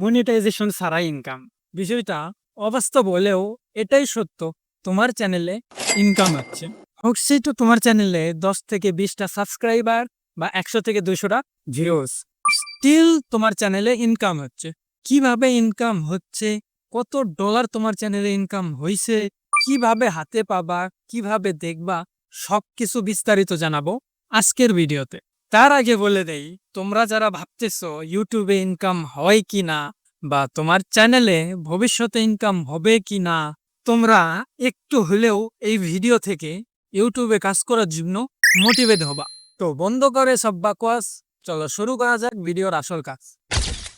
Monetization ছাড়া income বিষয়টা অবাস্তব হলেও এটাই সত্য, তোমার চ্যানেলে ইনকাম হচ্ছে। হোক সেটা তোমার চ্যানেলে দশ থেকে বিশটা সাবস্ক্রাইবার বা একশো থেকে দুশোটা ভিউজ স্টিল তোমার চ্যানেলে ইনকাম হচ্ছে। কীভাবে ইনকাম হচ্ছে? কত ডলার তোমার চ্যানেলে ইনকাম হয়েছে কীভাবে হাতে পাবা? কীভাবে দেখবা? সবকিছু বিস্তারিত জানাব আজকের ভিডিওতে। তার আগে বলে দেই, তোমরা যারা ভাবতেছো ইউটিউবে ইনকাম হয় কি না বা তোমার চ্যানেলে ভবিষ্যতে ইনকাম হবে কি না তোমরা একটু হলেও এই ভিডিও থেকে ইউটিউবে কাজ করার জন্য মোটিভেট হবা। তো বন্ধ করে সব বাকওয়াস চলো শুরু করা যাক ভিডিওর আসল কাজ।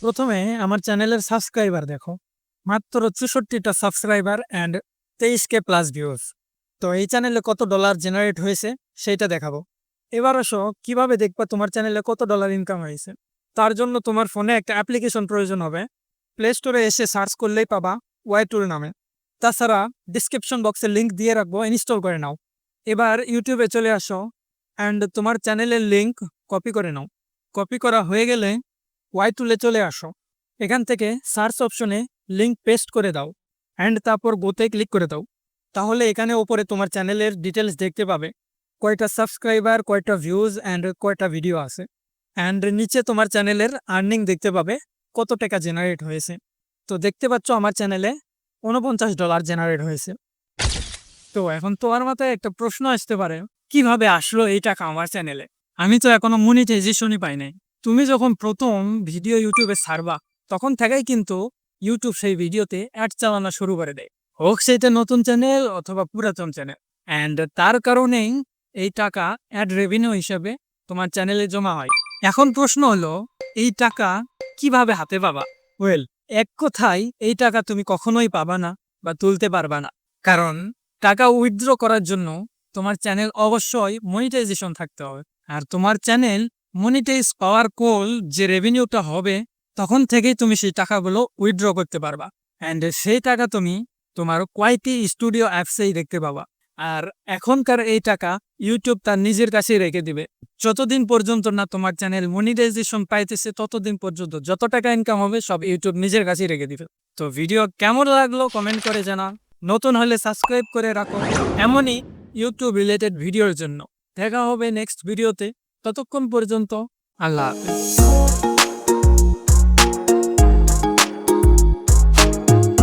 প্রথমে আমার চ্যানেলের সাবস্ক্রাইবার দেখো, মাত্র চৌষট্টিটা সাবস্ক্রাইবার অ্যান্ড তেইশ কে প্লাস ভিউজ তো এই চ্যানেলে কত ডলার জেনারেট হয়েছে, সেইটা দেখাবো। এবার আসো, কীভাবে দেখবা তোমার চ্যানেলে কত ডলার ইনকাম হয়েছে? তার জন্য তোমার ফোনে একটা অ্যাপ্লিকেশন প্রয়োজন হবে। প্লে স্টোরে এসে সার্চ করলেই পাবা ওয়াই টুল নামে। তাছাড়া ডিসক্রিপশন বক্সে লিঙ্ক দিয়ে রাখব ইনস্টল করে নাও। এবার ইউটিউবে চলে আসো অ্যান্ড তোমার চ্যানেলের লিঙ্ক কপি করে নাও। কপি করা হয়ে গেলে ওয়াই টুলে চলে আসো। এখান থেকে সার্চ অপশনে লিঙ্ক পেস্ট করে দাও অ্যান্ড তারপর গোতে ক্লিক করে দাও। তাহলে এখানে ওপরে তোমার চ্যানেলের ডিটেলস দেখতে পাবে। কয়টা সাবস্ক্রাইবার কয়টা ভিউজ অ্যান্ড কয়টা ভিডিও আছে? অ্যান্ড নিচে তোমার চ্যানেলের আর্নিং দেখতে পাবে কত টাকা জেনারেট হয়েছে। তো দেখতে পাচ্ছ আমার চ্যানেলে উনপঞ্চাশ ডলার জেনারেট হয়েছে। তো এখন তোমার মাথায় একটা প্রশ্ন আসতে পারে, কীভাবে আসলো এই টাকা আমার চ্যানেলে আমি তো এখনও মনিটাইজেশনই পাই নাই। তুমি যখন প্রথম ভিডিও ইউটিউবে ছাড়বা, তখন থেকেই কিন্তু ইউটিউব সেই ভিডিওতে অ্যাড চালানো শুরু করে দেয়। হোক সেটা নতুন চ্যানেল অথবা পুরাতন চ্যানেল অ্যান্ড তার কারণেই এই টাকা অ্যাড রেভিনিউ হিসেবে তোমার চ্যানেলে জমা হয়। এখন প্রশ্ন হলো, এই টাকা কীভাবে হাতে পাবা? ওয়েল এক কথায়, এই টাকা তুমি কখনোই পাবা না বা তুলতে পারবা না। কারণ, টাকা উইথড্র করার জন্য তোমার চ্যানেল অবশ্যই মনিটাইজেশন থাকতে হবে। আর তোমার চ্যানেল মনিটাইজ পাওয়ার কোল যে রেভিনিউটা হবে, তখন থেকেই তুমি সেই টাকাগুলো উইথড্র করতে পারবা। অ্যান্ড সেই টাকা তুমি তোমার কোয়াইটি স্টুডিও অ্যাপসেই দেখতে পাবা। আর এখনকার এই টাকা ইউটিউব তার নিজের কাছেই রেখে দিবে। যতদিন পর্যন্ত না তোমার চ্যানেল মনিটাইজেশন পাইতেছে, ততদিন পর্যন্ত যত টাকা ইনকাম হবে, সব ইউটিউব নিজের কাছেই রেখে দিবে। তো ভিডিও কেমন লাগল কমেন্ট করে জানা নতুন হলে সাবস্ক্রাইব করে রাখো। এমনই ইউটিউব রিলেটেড ভিডিওর জন্য। দেখা হবে নেক্সট ভিডিওতে ততক্ষণ পর্যন্ত আল্লাহ হাফেজ।